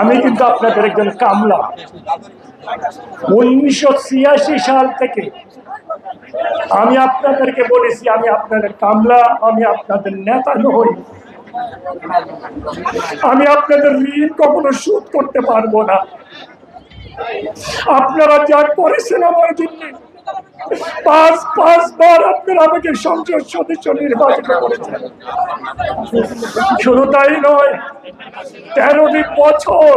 আমি কিন্তু আপনাদের একজন কামলা। উনিশশো ছিয়াশি সাল থেকে আমি আপনাদেরকে বলেছি, আমি আপনাদের কামলা, আমি আপনাদের নেতা নই। আমি আপনাদের ঋণ কখনো শোধ করতে পারব না। আপনারা যা করেছেন আমার জন্য পাঁচ, পাঁচবার আপনারা আমাকে সংসদ সদস্য নির্বাচিত করেছেন। শুধু তাই নয় তেরোটি বছর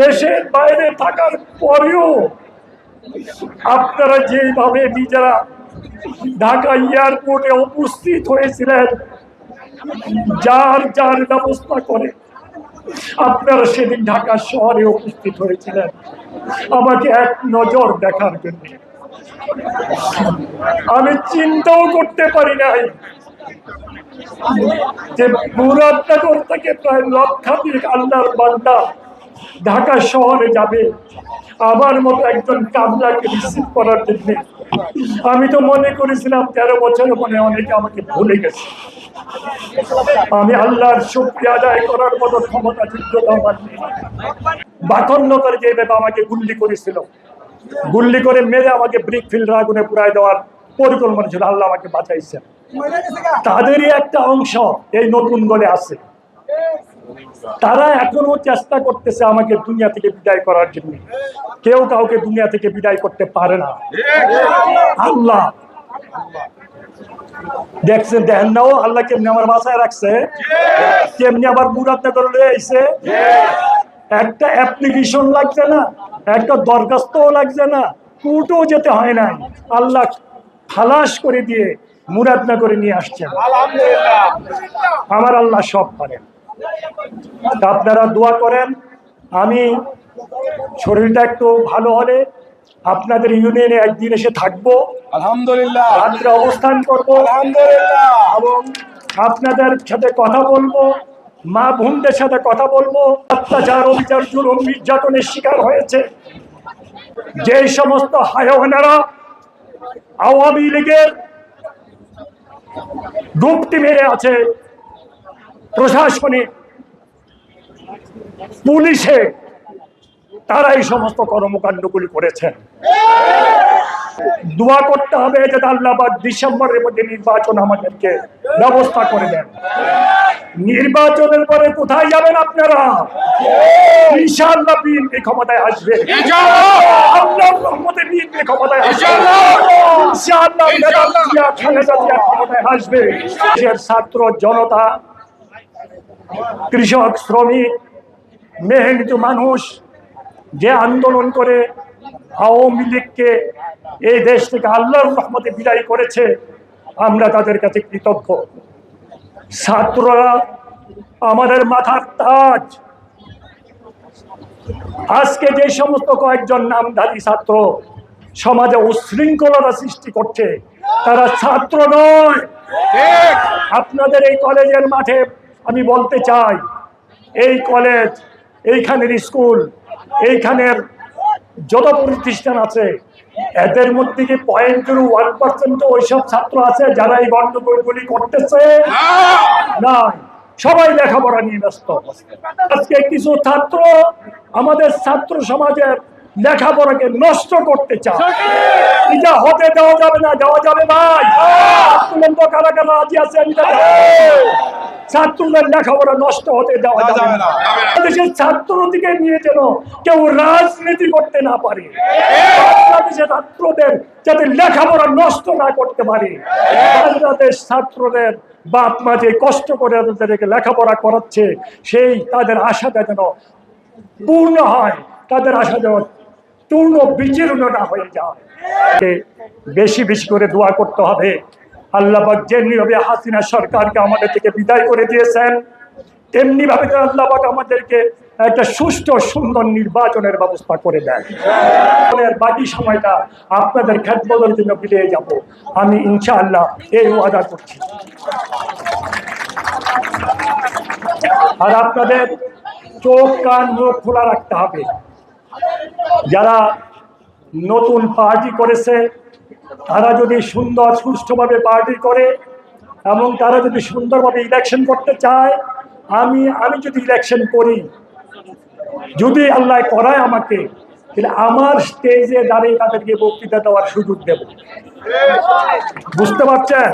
দেশের বাইরে থাকার পরেও আপনারা যেভাবে নিজেরা ঢাকা এয়ারপোর্টে উপস্থিত হয়েছিলেন, যার যার ব্যবস্থা করে আপনারা সেদিন ঢাকা শহরে উপস্থিত হয়েছিলেন। আমাকে এক নজর দেখার জন্য। আমি চিন্তাও করতে পারি নাই যে মুরাদনগর থেকে প্রায় লক্ষাধিক আল্লাহর বান্দা ঢাকা শহরে যাবে। আমার মতো একজন কামলাকে রিসিভ করার জন্য। আমি তো মনে করেছিলাম তেরো বছর মনে অনেকে আমাকে ভুলে গেছে। আমি আল্লাহর শুক্রিয়া আদায় করার মতো ক্ষমতা যোগ্যতা আমার যে ব্যাপার আমাকে গুল্লি করেছিল। গুল্লি করে মেরে আমাকে ব্রিক ফিল্ড আগুনে পুরাই দেওয়ার পরিকল্পনা ছিল, আল্লাহ আমাকে বাঁচাইছেন তাদেরই একটা অংশ এই নতুন গলে আছে। তারা এখনও চেষ্টা করতেছে আমাকে দুনিয়া থেকে বিদায় করার জন্য। কেউ কাউকে দুনিয়া থেকে বিদায় করতে পারে না। আল্লাহ। দেখছেন, দেখেন নাও আল্লাহ কেমনি আমার বাসায় রাখছে? কেমনি আবার মুরাদ করে আইছে? একটা অ্যাপ্লিকেশন লাগছে না একটা দরখাস্তও লাগছে না কোর্টেও যেতে হয় না আল্লাহ খালাস করে দিয়ে মুরাদনগরে নিয়ে আসছেন আমার আল্লাহ সব পারেন আপনারা দোয়া করেন আমি শরীরটা একটু ভালো হলে আপনাদের ইউনিয়নে একদিন এসে থাকব। আলহামদুলিল্লাহ। রাত্রে অবস্থান করব। আলহামদুলিল্লাহ। এবং আপনাদের সাথে কথা বলব। মা বোনদের সাথে কথা বলব। অত্যাচার, অবিচার, জুলুম, নির্যাতনের শিকার হয়েছে। যে সমস্ত হায়ওয়ানারা আওয়ামী লীগের ডুবটি মেরে আছে প্রশাসনে পুলিশে তারা এই সমস্ত কর্মকাণ্ডগুলি করেছেন। দোয়া করতে হবে যে আল্লাহ পাক ডিসেম্বরের মধ্যে নির্বাচন আমাদেরকে ব্যবস্থা করে দেন। নির্বাচনের পরে কোথায় যাবেন আপনারা? ইনশাআল্লাহ বিএনপি ক্ষমতায় আসবে। আল্লাহর রহমতে বিএনপি ক্ষমতায় আসবে। ইনশাআল্লাহ! খালেদা জিয়া ক্ষমতায় আসবে। দেশের ছাত্র জনতা কৃষক শ্রমিক মেহনত মানুষ যে আন্দোলন করে আওয়ামী লীগকে এই দেশ থেকে আল্লাহর রহমতে বিদায় করেছে আমরা তাদের কাছে কৃতজ্ঞ। ছাত্ররা আমাদের মাথার তাজ। আজকে যে সমস্ত কয়েকজন নামধারী ছাত্র সমাজে উশৃঙ্খলতা সৃষ্টি করছে তারা ছাত্র নয়। আপনাদের এই কলেজের মাঠে আমি বলতে চাই এই কলেজ এইখানের স্কুল এইখানের যত প্রতিষ্ঠান আছে এদের মধ্যে কি পয়েন্ট জিরো ওয়ান পার্সেন্ট ওইসব ছাত্র আছে যারা এই গণ্ডগোলগুলি করতেছে? না। সবাই লেখাপড়া নিয়ে ব্যস্ত। আজকে কিছু ছাত্র আমাদের ছাত্র সমাজের লেখাপড়াকে নষ্ট করতে চায়। এটা হতে দেওয়া যাবে না দেওয়া যাবে ভাই কারা কারা রাজি আছে। ছাত্রদের লেখাপড়া নষ্ট হতে দেওয়া যাবে না। ছাত্রদিকে নিয়ে যেন কেউ রাজনীতি করতে না পারে। বাংলাদেশের ছাত্রদের যাতে লেখাপড়া নষ্ট না করতে পারে। বাংলাদেশ ছাত্রদের বাপ মা যে কষ্ট করে তাদেরকে লেখাপড়া করাচ্ছে সেই তাদের আশাটা যেন পূর্ণ হয় তাদের আশা যেন পূর্ণ বিচীর্ণ না হয়ে যায়। বেশি বেশি করে দোয়া করতে হবে। আল্লাহ পাক যেমনি ভাবে হাসিনা সরকারকে আমাদের থেকে বিদায় করে দিয়েছেন তেমনি ভাবে যেন আমাদেরকে একটা সুষ্ঠু, সুন্দর নির্বাচনের ব্যবস্থা করে এর বাকি সময়টা আপনাদের খ্যাতবদলের জন্য বিলিয়ে যাব। আমি ইনশাআল্লাহ এই ওয়াদা করছি। আর আপনাদের চোখ, কান, মুখ খোলা রাখতে হবে। যারা নতুন পার্টি করেছে তারা যদি সুন্দর, সুষ্ঠুভাবে পার্টি করে এবং তারা যদি সুন্দরভাবে ইলেকশন করতে চায়, আমি আমি যদি ইলেকশন করি, যদি আল্লাহ করায় আমাকে, তাহলে আমার স্টেজে দাঁড়িয়ে তাদেরকে বক্তৃতা দেওয়ার সুযোগ দেব। বুঝতে পারছেন?